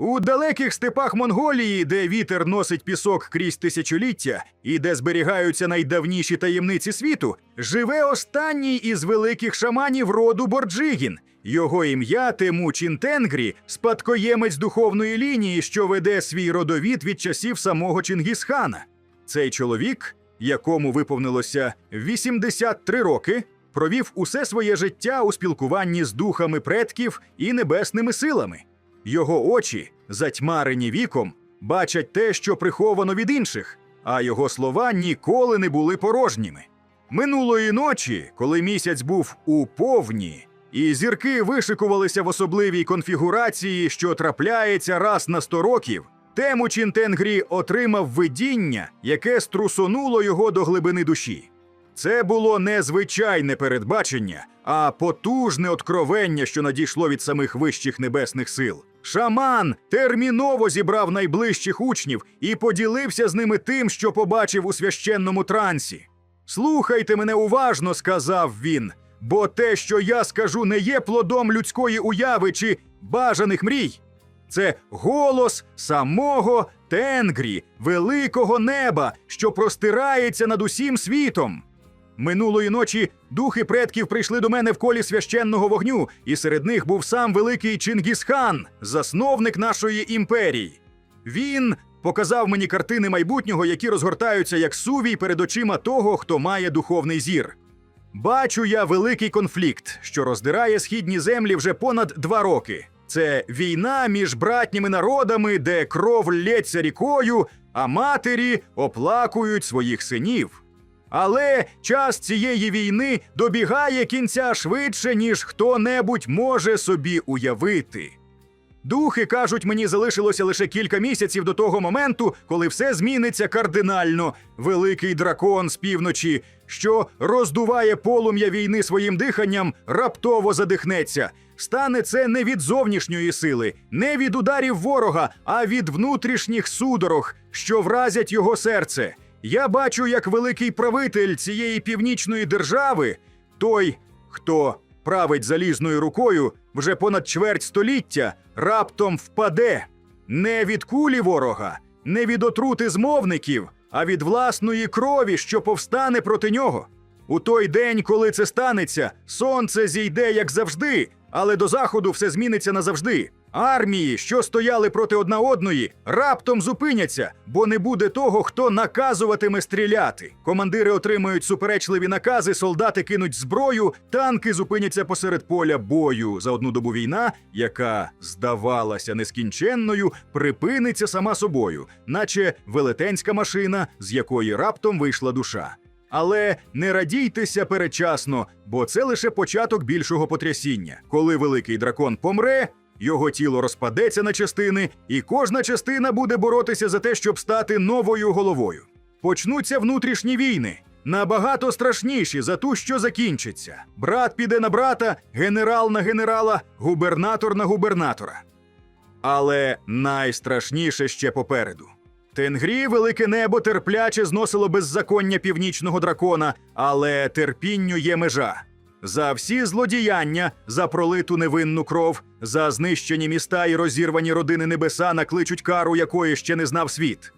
У далеких степах Монголії, де вітер носить пісок крізь тисячоліття і де зберігаються найдавніші таємниці світу, живе останній із великих шаманів роду Борджигін. Його ім'я Темучин Тенгрі, спадкоємець духовної лінії, що веде свій родовід від часів самого Чингісхана. Цей чоловік, якому виповнилося 83 роки, провів усе своє життя у спілкуванні з духами предків і небесними силами. Його очі, затьмарені віком, бачать те, що приховано від інших, а його слова ніколи не були порожніми. Минулої ночі, коли місяць був у повні, і зірки вишикувалися в особливій конфігурації, що трапляється раз на сто років, Темучин Тенгрі отримав видіння, яке струсонуло його до глибини душі. Це було не звичайне передбачення, а потужне откровення, що надійшло від самих вищих небесних сил. Шаман терміново зібрав найближчих учнів і поділився з ними тим, що побачив у священному трансі. Слухайте мене уважно, сказав він, бо те, що я скажу, не є плодом людської уяви чи бажаних мрій. Це голос самого Тенгрі, великого неба, що простирається над усім світом. Минулої ночі духи предків прийшли до мене в колі священного вогню, і серед них був сам великий Чингісхан, засновник нашої імперії. Він показав мені картини майбутнього, які розгортаються як сувій перед очима того, хто має духовний зір. Бачу я великий конфлікт, що роздирає східні землі вже понад два роки. Це війна між братніми народами, де кров лється рікою, а матері оплакують своїх синів. Але час цієї війни добігає кінця швидше, ніж хто-небудь може собі уявити. Духи кажуть, мені залишилося лише кілька місяців до того моменту, коли все зміниться кардинально. Великий дракон з півночі, що роздуває полум'я війни своїм диханням, раптово задихнеться. Стане це не від зовнішньої сили, не від ударів ворога, а від внутрішніх судорог, що вразять його серце. Я бачу, як великий правитель цієї північної держави, той, хто править залізною рукою вже понад чверть століття, раптом впаде не від кулі ворога, не від отрути змовників, а від власної крові, що повстане проти нього. У той день, коли це станеться, сонце зійде як завжди, але до заходу все зміниться назавжди. Армії, що стояли проти одна одної, раптом зупиняться, бо не буде того, хто наказуватиме стріляти. Командири отримають суперечливі накази, солдати кинуть зброю, танки зупиняться посеред поля бою. За одну добу війна, яка здавалася нескінченною, припиниться сама собою, наче велетенська машина, з якої раптом вийшла душа. Але не радійтеся передчасно, бо це лише початок більшого потрясіння. Коли великий дракон помре, його тіло розпадеться на частини, і кожна частина буде боротися за те, щоб стати новою головою. Почнуться внутрішні війни, набагато страшніші за ту, що закінчиться. Брат піде на брата, генерал на генерала, губернатор на губернатора. Але найстрашніше ще попереду. Тенгрі велике небо терпляче зносило беззаконня північного дракона, але терпінню є межа. За всі злодіяння, за пролиту невинну кров, за знищені міста і розірвані родини небеса накличуть кару, якої ще не знав світ.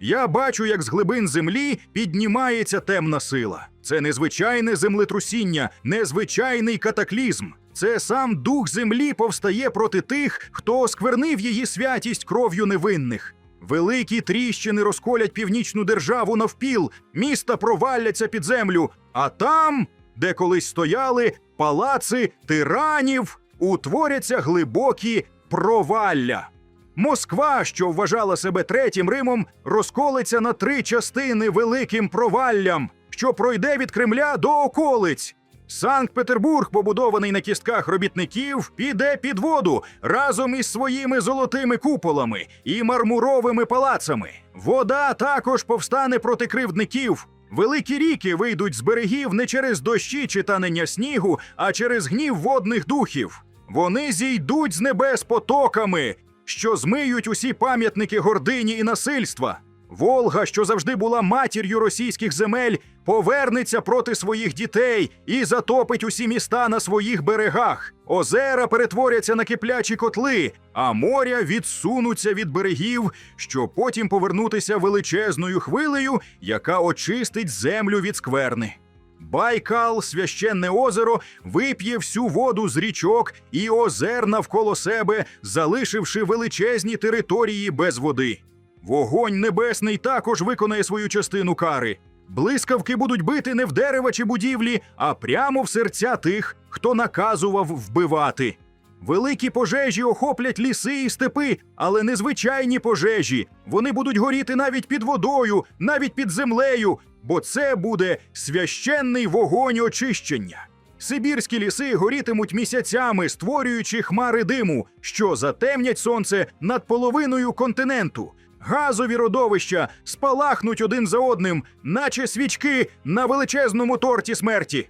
Я бачу, як з глибин землі піднімається темна сила. Це незвичайне землетрусіння, незвичайний катаклізм. Це сам дух землі повстає проти тих, хто осквернив її святість кров'ю невинних. Великі тріщини розколять північну державу навпіл, міста проваляться під землю, а там, де колись стояли палаци тиранів, утворяться глибокі провалля. Москва, що вважала себе третім Римом, розколиться на три частини великим проваллям, що пройде від Кремля до околиць. Санкт-Петербург, побудований на кістках робітників, піде під воду разом із своїми золотими куполами і мармуровими палацами. Вода також повстане проти кривдників. Великі ріки вийдуть з берегів не через дощі чи танення снігу, а через гнів водних духів. Вони зійдуть з небес потоками, що змиють усі пам'ятники гордині і насильства. Волга, що завжди була матір'ю російських земель, повернеться проти своїх дітей і затопить усі міста на своїх берегах. Озера перетворяться на киплячі котли, а моря відсунуться від берегів, щоб потім повернутися величезною хвилею, яка очистить землю від скверни. Байкал, священне озеро, вип'є всю воду з річок і озер навколо себе, залишивши величезні території без води. Вогонь небесний також виконає свою частину кари. Блискавки будуть бити не в дерева чи будівлі, а прямо в серця тих, хто наказував вбивати. Великі пожежі охоплять ліси і степи, але незвичайні пожежі. Вони будуть горіти навіть під водою, навіть під землею, бо це буде священний вогонь очищення. Сибірські ліси горітимуть місяцями, створюючи хмари диму, що затемнять сонце над половиною континенту. Газові родовища спалахнуть один за одним, наче свічки на величезному торті смерті.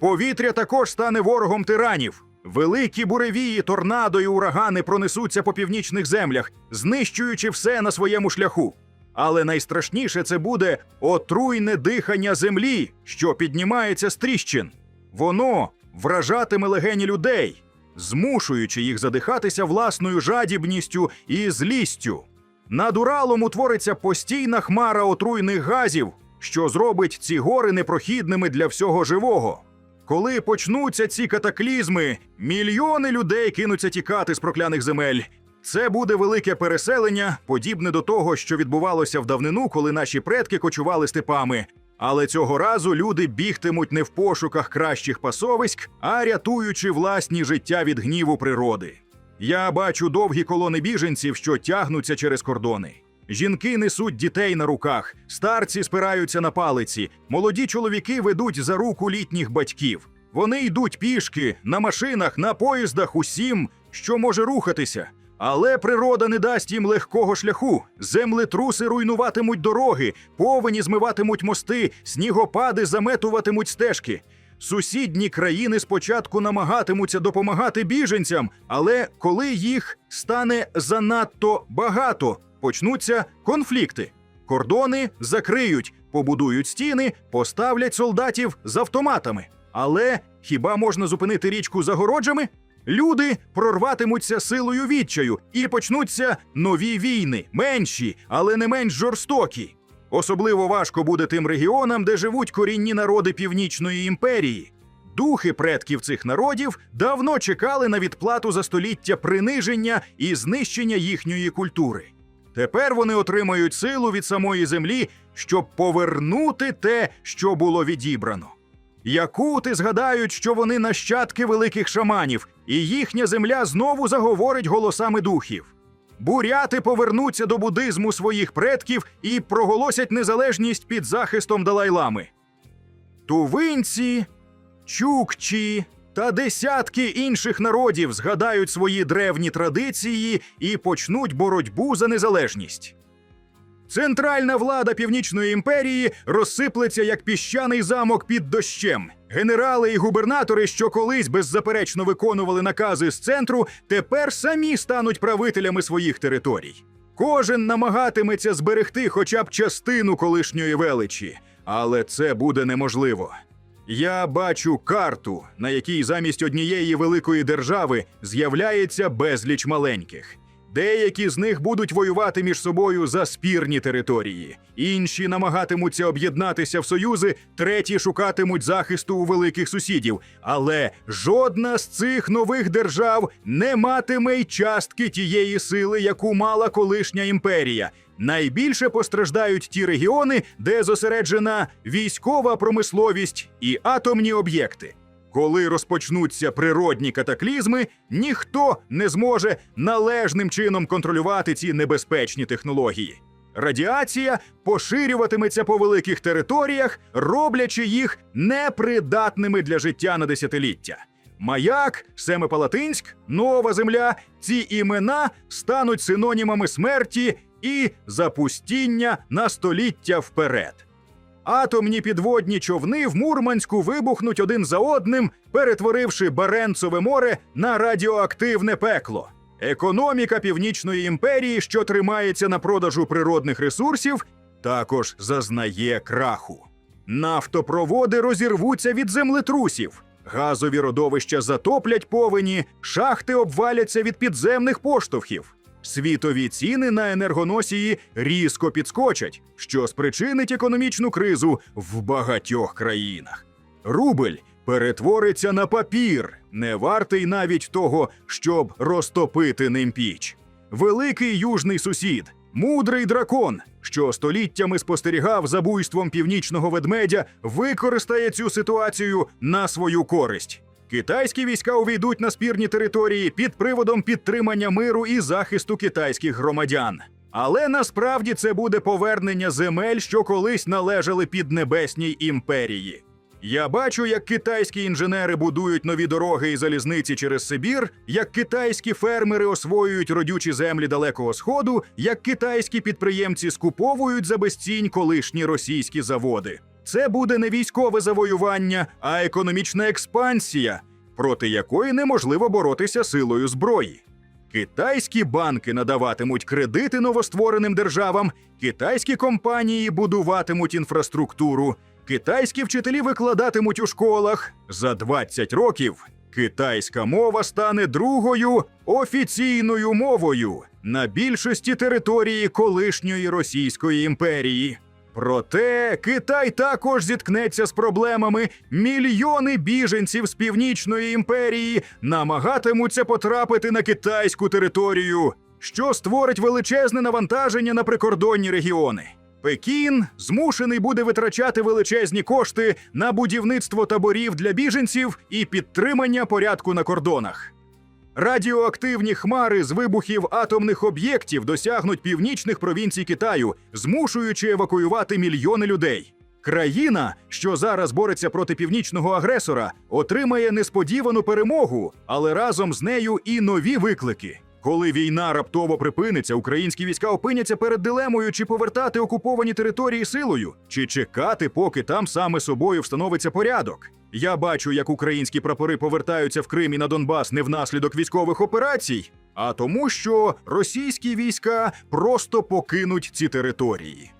Повітря також стане ворогом тиранів. Великі буревії, торнадо і урагани пронесуться по північних землях, знищуючи все на своєму шляху. Але найстрашніше це буде отруйне дихання землі, що піднімається з тріщин. Воно вражатиме легені людей, змушуючи їх задихатися власною жадібністю і злістю. Над Уралом утвориться постійна хмара отруйних газів, що зробить ці гори непрохідними для всього живого. Коли почнуться ці катаклізми, мільйони людей кинуться тікати з прокляних земель. Це буде велике переселення, подібне до того, що відбувалося в давнину, коли наші предки кочували степами. Але цього разу люди бігтимуть не в пошуках кращих пасовиськ, а рятуючи власні життя від гніву природи. Я бачу довгі колони біженців, що тягнуться через кордони. Жінки несуть дітей на руках, старці спираються на палиці, молоді чоловіки ведуть за руку літніх батьків. Вони йдуть пішки, на машинах, на поїздах, усім, що може рухатися. Але природа не дасть їм легкого шляху. Землетруси руйнуватимуть дороги, повені змиватимуть мости, снігопади заметуватимуть стежки. Сусідні країни спочатку намагатимуться допомагати біженцям, але коли їх стане занадто багато, почнуться конфлікти. Кордони закриють, побудують стіни, поставлять солдатів з автоматами. Але хіба можна зупинити річку загороджами? Люди прорватимуться силою відчаю і почнуться нові війни, менші, але не менш жорстокі. Особливо важко буде тим регіонам, де живуть корінні народи Північної імперії. Духи предків цих народів давно чекали на відплату за століття приниження і знищення їхньої культури. Тепер вони отримають силу від самої землі, щоб повернути те, що було відібрано. Якути згадають, що вони нащадки великих шаманів, і їхня земля знову заговорить голосами духів. Буряти повернуться до буддизму своїх предків і проголосять незалежність під захистом Далай-лами. Тувинці, чукчі та десятки інших народів згадають свої древні традиції і почнуть боротьбу за незалежність. Центральна влада Північної імперії розсиплеться як піщаний замок під дощем. Генерали і губернатори, що колись беззаперечно виконували накази з центру, тепер самі стануть правителями своїх територій. Кожен намагатиметься зберегти хоча б частину колишньої величі, але це буде неможливо. Я бачу карту, на якій замість однієї великої держави з'являється безліч маленьких. Деякі з них будуть воювати між собою за спірні території, інші намагатимуться об'єднатися в союзи, треті шукатимуть захисту у великих сусідів. Але жодна з цих нових держав не матиме й частки тієї сили, яку мала колишня імперія. Найбільше постраждають ті регіони, де зосереджена військова промисловість і атомні об'єкти. Коли розпочнуться природні катаклізми, ніхто не зможе належним чином контролювати ці небезпечні технології. Радіація поширюватиметься по великих територіях, роблячи їх непридатними для життя на десятиліття. Маяк, Семипалатинськ, Нова Земля ці імена стануть синонімами смерті і запустіння на століття вперед. Атомні підводні човни в Мурманську вибухнуть один за одним, перетворивши Баренцеве море на радіоактивне пекло. Економіка Північної імперії, що тримається на продажу природних ресурсів, також зазнає краху. Нафтопроводи розірвуться від землетрусів, газові родовища затоплять повені, шахти обваляться від підземних поштовхів. Світові ціни на енергоносії різко підскочать, що спричинить економічну кризу в багатьох країнах. Рубль перетвориться на папір, не вартий навіть того, щоб розтопити ним піч. Великий южний сусід, мудрий дракон, що століттями спостерігав за буйством північного ведмедя, використає цю ситуацію на свою користь. Китайські війська увійдуть на спірні території під приводом підтримання миру і захисту китайських громадян. Але насправді це буде повернення земель, що колись належали Піднебесній імперії. Я бачу, як китайські інженери будують нові дороги і залізниці через Сибір, як китайські фермери освоюють родючі землі Далекого Сходу, як китайські підприємці скуповують за безцінь колишні російські заводи. Це буде не військове завоювання, а економічна експансія, проти якої неможливо боротися силою зброї. Китайські банки надаватимуть кредити новоствореним державам, китайські компанії будуватимуть інфраструктуру, китайські вчителі викладатимуть у школах. За 20 років китайська мова стане другою офіційною мовою на більшості території колишньої Російської імперії. Проте Китай також зіткнеться з проблемами. Мільйони біженців з північної імперії намагатимуться потрапити на китайську територію, що створить величезне навантаження на прикордонні регіони. Пекін змушений буде витрачати величезні кошти на будівництво таборів для біженців і підтримання порядку на кордонах. Радіоактивні хмари з вибухів атомних об'єктів досягнуть північних провінцій Китаю, змушуючи евакуювати мільйони людей. Країна, що зараз бореться проти північного агресора, отримає несподівану перемогу, але разом з нею і нові виклики. Коли війна раптово припиниться, українські війська опиняться перед дилемою, чи повертати окуповані території силою, чи чекати, поки там саме собою встановиться порядок. Я бачу, як українські прапори повертаються в Крим і на Донбас не внаслідок військових операцій, а тому, що російські війська просто покинуть ці території.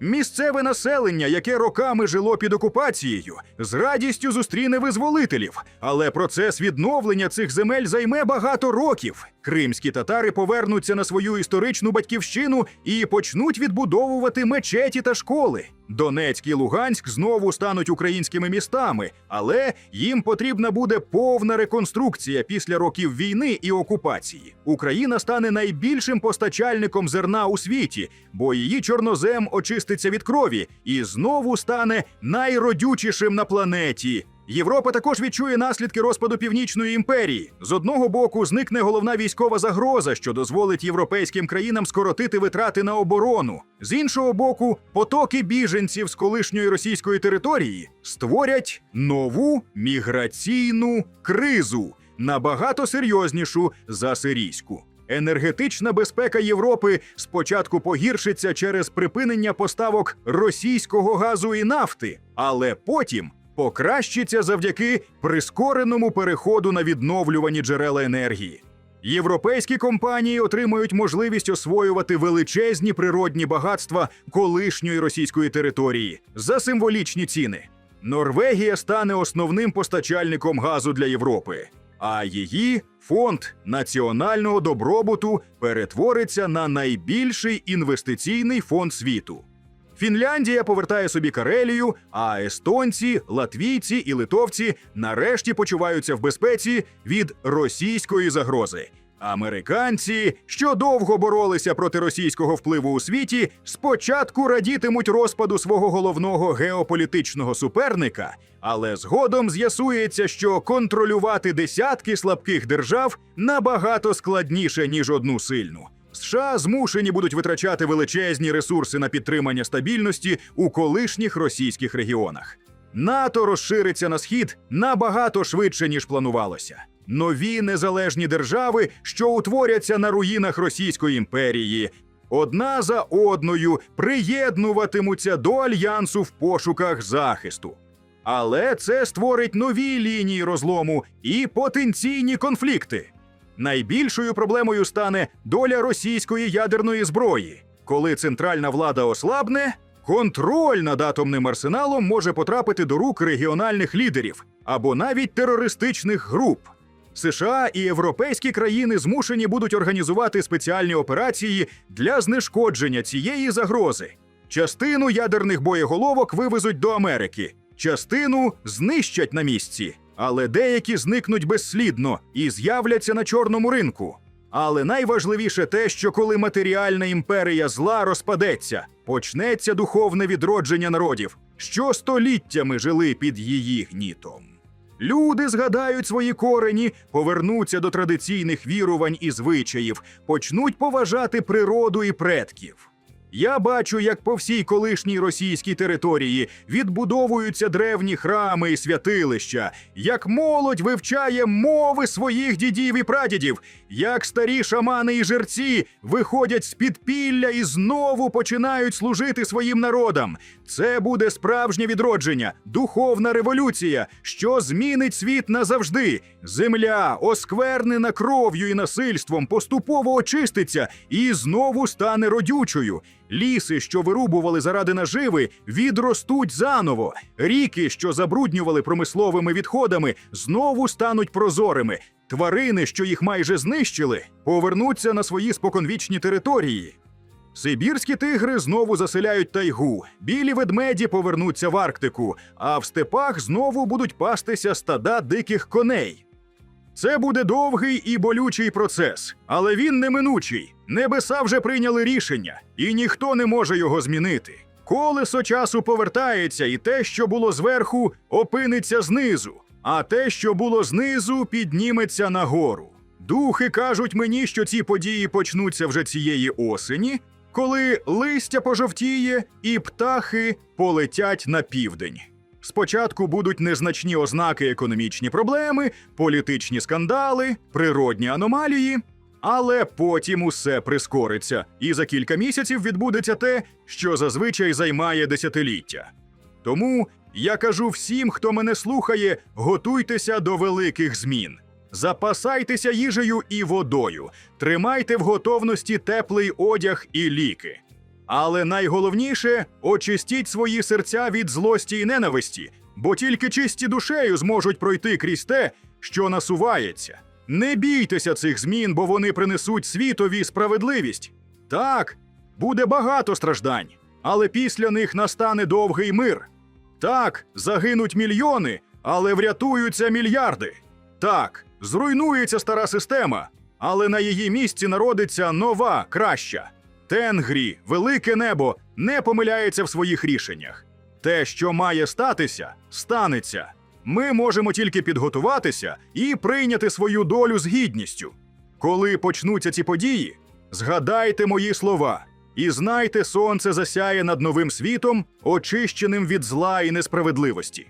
Місцеве населення, яке роками жило під окупацією, з радістю зустріне визволителів, але процес відновлення цих земель займе багато років. Кримські татари повернуться на свою історичну батьківщину і почнуть відбудовувати мечеті та школи. Донецьк і Луганськ знову стануть українськими містами, але їм потрібна буде повна реконструкція після років війни і окупації. Україна стане найбільшим постачальником зерна у світі, бо її чорнозем очиститься від крові і знову стане найродючішим на планеті. Європа також відчує наслідки розпаду північної імперії. З одного боку зникне головна військова загроза, що дозволить європейським країнам скоротити витрати на оборону. З іншого боку, потоки біженців з колишньої російської території створять нову міграційну кризу, набагато серйознішу за сирійську. Енергетична безпека Європи спочатку погіршиться через припинення поставок російського газу і нафти, але потім покращиться завдяки прискореному переходу на відновлювані джерела енергії. Європейські компанії отримують можливість освоювати величезні природні багатства колишньої російської території за символічні ціни. Норвегія стане основним постачальником газу для Європи, а її фонд національного добробуту перетвориться на найбільший інвестиційний фонд світу. Фінляндія повертає собі Карелію, а естонці, латвійці і литовці нарешті почуваються в безпеці від російської загрози. Американці, що довго боролися проти російського впливу у світі, спочатку радітимуть розпаду свого головного геополітичного суперника, але згодом з'ясується, що контролювати десятки слабких держав набагато складніше ніж одну сильну. США змушені будуть витрачати величезні ресурси на підтримання стабільності у колишніх російських регіонах. НАТО розшириться на схід набагато швидше ніж планувалося. Нові незалежні держави, що утворяться на руїнах Російської імперії, одна за одною приєднуватимуться до альянсу в пошуках захисту. Але це створить нові лінії розлому і потенційні конфлікти. Найбільшою проблемою стане доля російської ядерної зброї. Коли центральна влада ослабне, контроль над атомним арсеналом може потрапити до рук регіональних лідерів або навіть терористичних груп. США і європейські країни змушені будуть організувати спеціальні операції для знешкодження цієї загрози. Частину ядерних боєголовок вивезуть до Америки, частину знищать на місці, але деякі зникнуть безслідно і з'являться на чорному ринку. Але найважливіше те, що коли матеріальна імперія зла розпадеться, почнеться духовне відродження народів, що століттями жили під її гнітом. Люди згадають свої корені, повернуться до традиційних вірувань і звичаїв, почнуть поважати природу і предків. Я бачу, як по всій колишній російській території відбудовуються древні храми і святилища, як молодь вивчає мови своїх дідів і прадідів, як старі шамани і жерці виходять з підпілля і знову починають служити своїм народам. Це буде справжнє відродження, духовна революція, що змінить світ назавжди. Земля, осквернена кров'ю і насильством, поступово очиститься і знову стане родючою. Ліси, що вирубували заради наживи, відростуть заново. Ріки, що забруднювали промисловими відходами, знову стануть прозорими. Тварини, що їх майже знищили, повернуться на свої споконвічні території. Сибірські тигри знову заселяють тайгу, білі ведмеді повернуться в Арктику, а в степах знову будуть пастися стада диких коней. Це буде довгий і болючий процес, але він неминучий. Небеса вже прийняли рішення, і ніхто не може його змінити. Колесо часу повертається, і те, що було зверху, опиниться знизу, а те, що було знизу, підніметься нагору. Духи кажуть мені, що ці події почнуться вже цієї осені, коли листя пожовтіє і птахи полетять на південь. Спочатку будуть незначні ознаки економічні проблеми, політичні скандали, природні аномалії, але потім усе прискориться, і за кілька місяців відбудеться те, що зазвичай займає десятиліття. Тому я кажу всім, хто мене слухає, готуйтеся до великих змін. Запасайтеся їжею і водою, тримайте в готовності теплий одяг і ліки. Але найголовніше очистіть свої серця від злості і ненависті, бо тільки чисті душею зможуть пройти крізь те, що насувається. Не бійтеся цих змін, бо вони принесуть світові справедливість. Так, буде багато страждань, але після них настане довгий мир. Так, загинуть мільйони, але врятуються мільярди. Так, зруйнується стара система, але на її місці народиться нова, краща. Тенгрі, велике небо, не помиляється в своїх рішеннях. Те, що має статися, станеться. Ми можемо тільки підготуватися і прийняти свою долю з гідністю. Коли почнуться ці події, згадайте мої слова і знайте, сонце засяє над новим світом, очищеним від зла і несправедливості.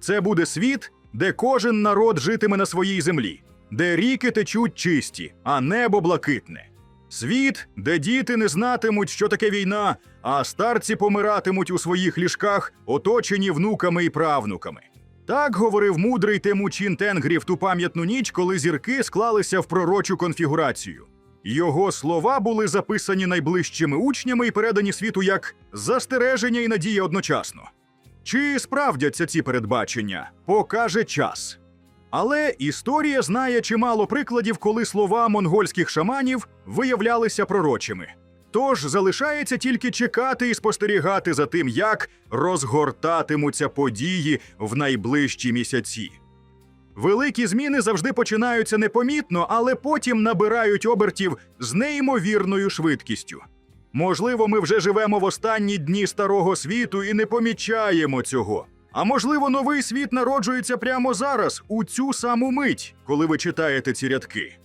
Це буде світ, де кожен народ житиме на своїй землі, де ріки течуть чисті, а небо блакитне. Світ, де діти не знатимуть, що таке війна, а старці помиратимуть у своїх ліжках, оточені внуками і правнуками. Так говорив мудрий Темучин Тенгрі в ту пам'ятну ніч, коли зірки склалися в пророчу конфігурацію. Його слова були записані найближчими учнями і передані світу як застереження і надія одночасно. Чи справдяться ці передбачення, покаже час. Але історія знає чимало прикладів, коли слова монгольських шаманів виявлялися пророчими. Тож залишається тільки чекати і спостерігати за тим, як розгортатимуться події в найближчі місяці. Великі зміни завжди починаються непомітно, але потім набирають обертів з неймовірною швидкістю. Можливо, ми вже живемо в останні дні старого світу і не помічаємо цього. А можливо, новий світ народжується прямо зараз, у цю саму мить, коли ви читаєте ці рядки.